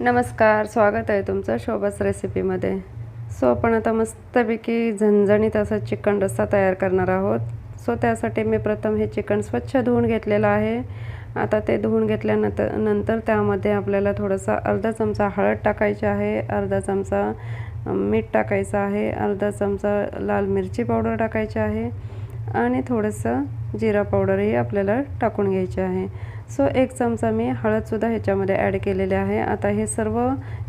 नमस्कार स्वागत आहे तुमचं शोभास रेसिपीमध्ये. सो आपण आता मस्तपैकी झणझणीत असा चिकन रस्सा तयार करणार आहोत. सो त्यासाठी मी प्रथम हे चिकन स्वच्छ धुवून घेतलेलं आहे. आता ते धुवून घेतल्यानंतर नंतर त्यामध्ये आपल्याला थोडासा अर्धा चमचा हळद टाकायची आहे अर्धा चमचा मीठ टाकायचं आहे अर्धा चमचा लाल मिरची पावडर टाकायची आहे आणि थोडंसं जिरा पावडरही आपल्याला टाकून घ्यायचे आहे. सो एक चमचा मी हळदसुद्धा ह्याच्यामध्ये ॲड केलेले आहे. आता हे सर्व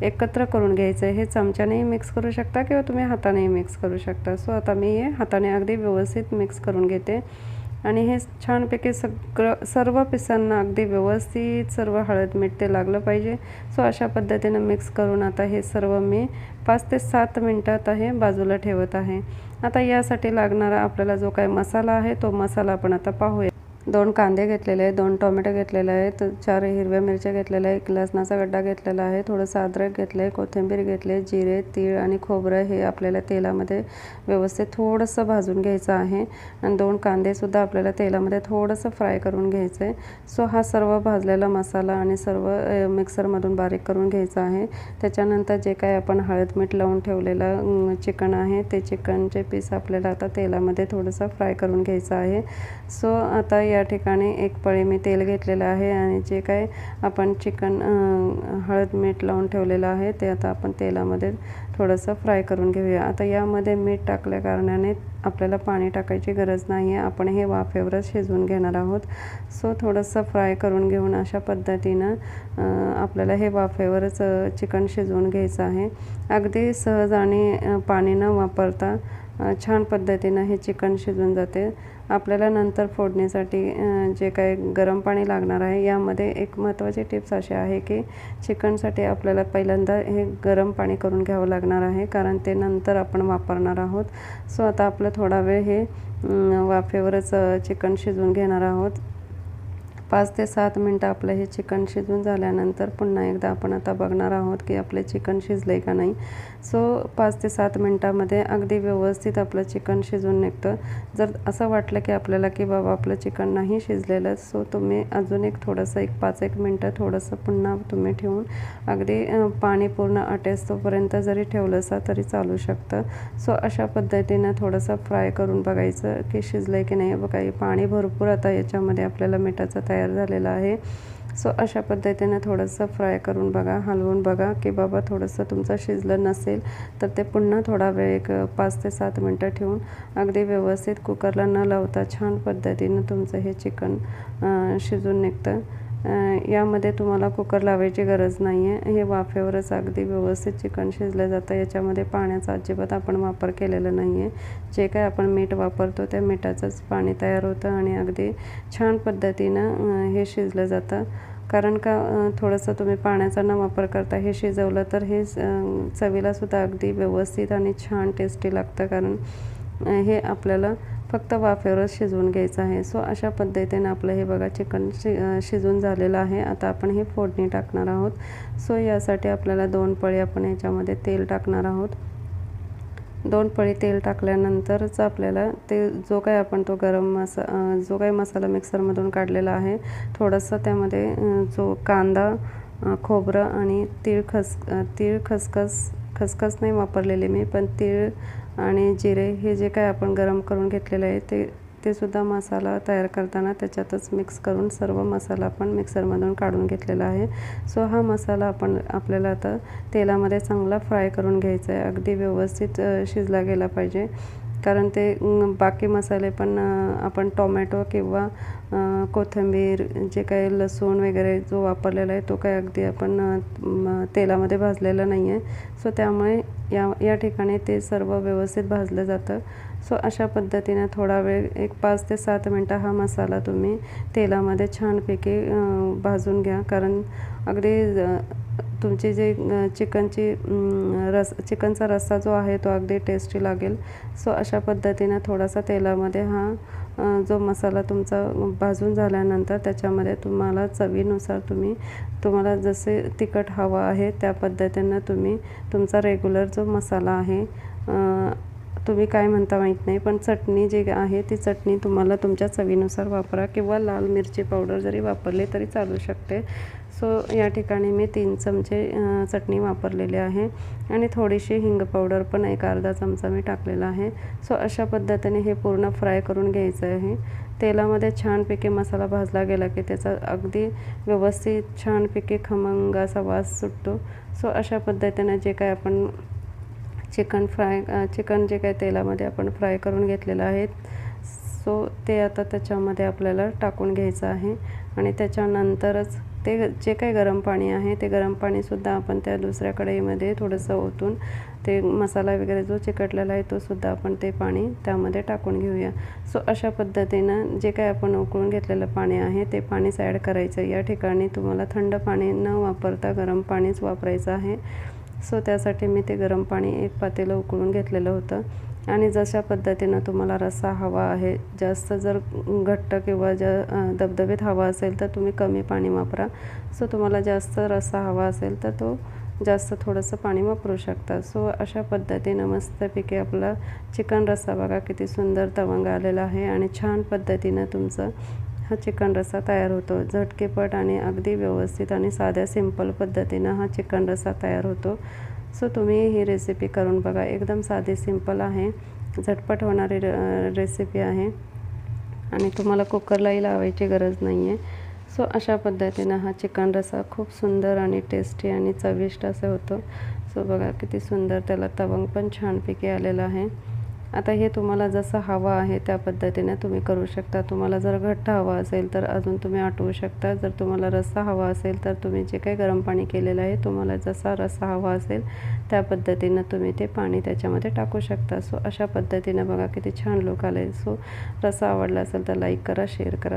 एकत्र करून घ्यायचं आहे. हे चमच्यानेही मिक्स करू शकता किंवा तुम्ही हातानेही मिक्स करू शकता. सो आता मी हे हाताने अगदी व्यवस्थित मिक्स करून घेते. आणि हे छानपैकी सगळं सर्व पिसांना अगदी व्यवस्थित सर्व हळद मीठ ते लागलं पाहिजे. सो अशा पद्धतीनं मिक्स करून आता हे सर्व मी पाच ते सात मिनटात हे बाजूला ठेवत आहे. आता यासाठी लागणारा आपल्याला जो काही मसाला आहे तो मसाला आपण आता पाहूया. दोन कांदे घेतलेले आहेत दोन टोमॅटो घेतलेले आहेत चार हिरव्या मिरच्या घेतलेल्या आहे एक लसणाचा गड्डा घेतलेला आहे थोडंसं अद्रक घेतलं आहे कोथिंबीर घेतले जिरे तीळ आणि खोबरं हे आपल्याला तेलामध्ये व्यवस्थित थोडंसं भाजून घ्यायचं आहे. आणि दोन कांदेसुद्धा आपल्याला तेलामध्ये थोडंसं फ्राय करून घ्यायचं आहे सो हा सर्व भाजलेला मसाला आणि सर्व मिक्सरमधून बारीक करून घ्यायचा आहे. त्याच्यानंतर जे काय आपण हळद मीठ लावून ठेवलेलं चिकन आहे ते चिकनचे पीस आपल्याला आता तेलामध्ये थोडंसं फ्राय करून घ्यायचं आहे. सो आता या ठिकाणी एक पळी मी तेल घेतलेलं आहे आणि जे काय आपण चिकन हळद मीठ लावून ठेवलेलं आहे ते आता आपण तेलामध्ये थोडंसं फ्राय करून घेऊया. आता यामध्ये मीठ टाकल्या कारणाने आपल्याला पाणी टाकायची गरज नाही आहे आपण हे वाफेवरच शिजवून घेणार आहोत. सो थोडंसं फ्राय करून घेऊन अशा पद्धतीनं आपल्याला हे वाफेवरच चिकन शिजवून घ्यायचं आहे. अगदी सहज आणि पाणी न वापरता छान पद्धतीनं हे चिकन शिजून जाते. आपल्याला नंतर फोडणीसाठी जे काही गरम पाणी लागणार आहे यामध्ये एक महत्त्वाची टिप्स अशी आहे की चिकनसाठी आपल्याला पहिल्यांदा हे गरम पाणी करून घ्यावं लागणार आहे कारण ते नंतर आपण वापरणार आहोत. सो आता आपलं थोडा वेळ हे वाफेवरच चिकन शिजवून घेणार आहोत. पाच ते सात मिनटं आपलं हे चिकन शिजून झाल्यानंतर पुन्हा एकदा आपण आता बघणार आहोत की आपले चिकन शिजले का नाही. सो पाच ते सात मिनटामध्ये अगदी व्यवस्थित आपलं चिकन शिजून निघतं. जर असं वाटलं की आपल्याला की बाबा आपलं चिकन नाही शिजलेलं सो तुम्ही अजून एक थोडंसं एक पाच एक मिनटं थोडंसं पुन्हा तुम्ही ठेवून अगदी पाणी पूर्ण आटेस जरी ठेवलं ठेवलंसा तरी चालू शकतं. सो अशा पद्धतीनं थोडंसं फ्राय करून बघायचं की शिजलं आहे की नाही. बघा पाणी भरपूर आता याच्यामध्ये आपल्याला मिठाचं तयार झालेला आहे. सो अशा पद्धतीनं थोडंसं फ्राय करून बघा हलवून बघा की बाबा थोडंसं तुमचं शिजलं नसेल तर ते पुन्हा थोडा वेळ एक पाच ते सात मिनटं ठेवून अगदी व्यवस्थित कुकरला न लावता छान पद्धतीनं तुमचं हे चिकन शिजून निघतं. यामध्ये तुम्हाला कुकर लावायची गरज नाही आहे हे वाफेवरच अगदी व्यवस्थित चिकन शिजलं जातं. याच्यामध्ये पाण्याचा अजिबात आपण वापर केलेला नाही आहे जे काय आपण मीठ वापरतो त्या मिठाचंच पाणी तयार होतं आणि अगदी छान पद्धतीनं हे शिजलं जातं. कारण का थोडंसं तुम्ही पाण्याचा न वापर करता हे शिजवलं तर हे चवीलासुद्धा अगदी व्यवस्थित आणि छान टेस्टी लागतं. कारण हे आपल्याला फक्त वाफेवरच शिजवून घ्यायचं आहे. सो अशा पद्धतीने आपलं हे बघा चिकन शि शिजून झालेलं आहे. आता आपण हे फोडणी टाकणार आहोत. सो यासाठी आपल्याला दोन पळी आपण याच्यामध्ये तेल टाकणार आहोत. दोन पळी तेल टाकल्यानंतरच आपल्याला ते जो काही आपण तो गरम मसा जो काही मसाला मिक्सरमधून काढलेला आहे थोडंसं त्यामध्ये जो कांदा खोबरं आणि तीळ खस तीळ खसखस खसखस नाही वापरलेली मी पण तीळ आणि जिरे हे जे काय आपण गरम करून घेतलेलं आहे ते ते सुद्धा मसाला तयार करताना त्याच्यातच मिक्स करून सर्व मसाला आपण मिक्सरमधून काढून घेतलेला आहे. सो हा मसाला आपण आपल्याला आता तेलामध्ये चांगला फ्राय करून घ्यायचा आहे. अगदी व्यवस्थित शिजला गेला पाहिजे. कारण ते बाकी मसाले पण आपण टोमॅटो किंवा कोथिंबीर जे काही लसूण वगैरे जो वापरलेला आहे तो काही अगदी आपण तेलामध्ये भाजलेला नाही आहे. सो त्यामुळे या या ठिकाणी ते सर्व व्यवस्थित भाजलं जातं. सो अशा पद्धतीने थोडा वेळ एक पाच ते सात मिनटं हा मसाला तुम्ही तेलामध्ये छानपैकी भाजून घ्या. कारण अगदी तुमची जे चिकनची रस चिकनचा रस्सा जो आहे तो अगदी टेस्टी लागेल. सो अशा पद्धतीनं थोडासा तेलामध्ये हा जो मसाला तुमचा भाजून झाल्यानंतर त्याच्यामध्ये तुम्हाला चवीनुसार तुम्ही तुम्हाला जसे तिखट हवं आहे त्या पद्धतीनं तुम्ही तुमचा रेग्युलर जो मसाला आहे तुम्ही काय म्हणता माहीत नाही पण चटणी जी आहे ती चटणी तुम्हाला तुमच्या चवीनुसार वापरा किंवा लाल मिरची पावडर जरी वापरली तरी चालू शकते. सो या ठिकाणी मी तीन चमचे चटणी वापरलेली आहे आणि थोडीशी हिंग पावडर पण एक अर्धा चमचा मी टाकलेला आहे. सो अशा पद्धतीने हे पूर्ण फ्राय करून घ्यायचं आहे. तेलामध्ये छानपैकी मसाला भाजला गेला की त्याचा अगदी व्यवस्थित छानपैकी खमंग असा वास सुटतो. सो अशा पद्धतीने जे काय आपण चिकन फ्राय चिकन जे काही तेलामध्ये आपण फ्राय करून घेतलेलं आहे सो ते आता त्याच्यामध्ये आपल्याला टाकून घ्यायचं आहे. आणि त्याच्यानंतरच ते जे काही गरम पाणी आहे ते गरम पाणीसुद्धा आपण त्या दुसऱ्या कढईमध्ये थोडंसं ओतून ते मसाला वगैरे जो चिकटलेला आहे तो सुद्धा आपण ते पाणी त्यामध्ये टाकून घेऊया. सो अशा पद्धतीनं जे काही आपण उकळून घेतलेलं पाणी आहे ते पाणीच ॲड करायचं या ठिकाणी तुम्हाला थंड पाणी न वापरता गरम पाणीच वापरायचं आहे. सो त्यासाठी मी ते गरम पाणी एक पातेलं उकळून घेतलेलं होतं. आणि जशा पद्धतीनं तुम्हाला रस्सा हवा आहे जास्त जर घट्ट किंवा ज्या दबदबीत हवा असेल तर तुम्ही कमी पाणी वापरा. सो तुम्हाला जास्त रस्सा हवा असेल तर तो जास्त थोडंसं पाणी वापरू शकता. सो अशा पद्धतीनं मस्तपैकी आपला चिकन रस्सा बघा किती सुंदर तवंग आलेला आहे आणि छान पद्धतीनं तुमचं हा चिकन रस्सा तयार होतो. झटकेपट आणि अगदी व्यवस्थित आणि साध्या सिंपल पद्धतीनं हा चिकन रस्सा तयार होतो. सो तुम्ही ही रेसिपी करून बघा. एकदम साधी सिंपल आहे. झटपट होणारी रेसिपी आहे. आणि तुम्हाला कुकरलाही लावायची गरज नाही आहे सो अशा पद्धतीनं हा चिकन रस्सा खूप सुंदर आणि टेस्टी आणि चविष्ट असं होतं. सो बघा किती सुंदर त्याला तवंग पण छानपैकी आलेला आहे. आता हे तुम्हाला जसं हवा आहे त्या पद्धतीने तुम्ही करू शकता. तुम्हाला जर घट्ट हवा असेल तर अजून तुम्ही आटवू शकता. जर तुम्हाला रस्सा हवा असेल तर तुम्ही जे काही गरम पाणी केलेलं आहे तुम्हाला जसा रस्सा हवा असेल त्या पद्धतीनं तुम्ही ते पाणी त्याच्यामध्ये टाकू शकता. सो अशा पद्धतीनं बघा किती छान लोक आले सो रस्सा आवडला असेल तर लाईक करा शेअर करा.